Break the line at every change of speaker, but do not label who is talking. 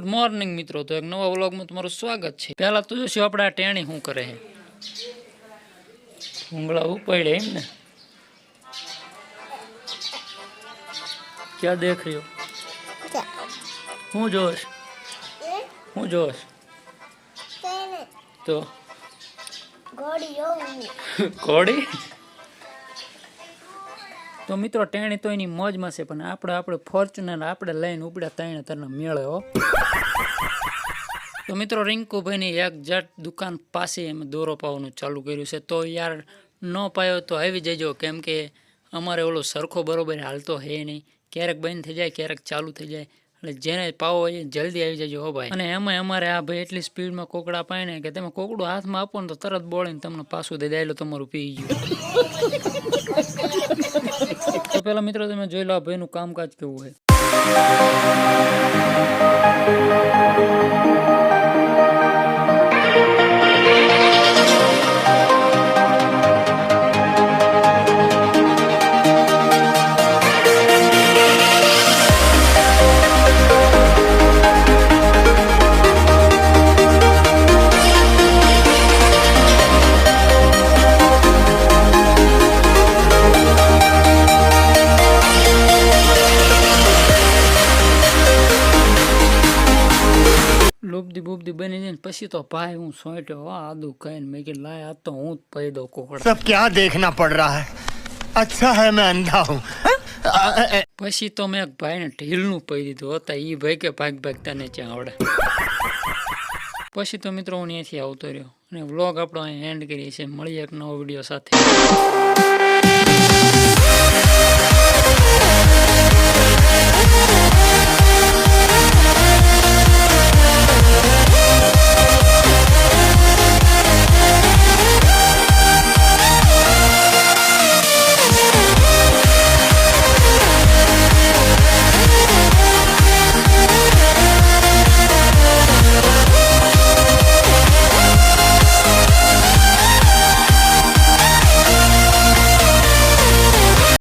Good morning મિત્રો. તો એક નવા વ્લોગમાં તમારું સ્વાગત છે. પહેલા તો જોશું આપણે આ ટેણી શું કરે છે. ભૂંગળા ઉપાડે એમ ને. ક્યાં દેખ રહ્યો હું જોશ? હું જોશ? તો? ઘોડી? તો મિત્રો, ટેણી તો એની મોજમાં છે, પણ આપણે આપણે ફોર્ચ્યુનર આપણે લઈને ઉપડ્યા ત્રણે તરનો મેળ્યો તો મિત્રો, રિંકુભાઈની એક જટ દુકાન પાસે એમ દોરો પાવાનું ચાલુ કર્યું છે. તો યાર, ન પાયો તો આવી જજો, કેમ કે અમારે ઓલો સરખો બરોબર હાલતો હે નહીં. ક્યારેક બંધ થઈ જાય, ક્યારેક ચાલુ થઈ જાય. એટલે જેને પાવો એ જલ્દી આવી જજો, હો ભાઈ. અને એમાં અમારે આ ભાઈ એટલી સ્પીડમાં કોકડા પાય ને કે તમે કોકડું હાથમાં આપો ને તો તરત બોળીને તમને પાછું દઈ દાયલો તમારું પી ગયું. તો પેલા મિત્રો તમે જોઈ લો આ ભાઈનું કામકાજ કેવું હોય લુબદી બુબદી બની જાય ને પછી તો ભાઈ હું સોંટ્યો હો આદુ કહીને મેં કીધું લાય આ તો હું જ પહી દઉં કોકડા
सब क्या देखना पड़ रहा है अच्छा है मैं अंधा हूँ
પછી તો મેં એક ભાઈને ઢીલનું પહી દીધું હતા એ ભાઈ કે ભાગ ભાગ તને ત્યાં આવડે પછી તો મિત્રો હું ત્યાંથી આવતો રહ્યો અને વ્લોગ આપણો અહીં એન્ડ કરીએ છીએ મળીએ એક નવો વિડીયો સાથે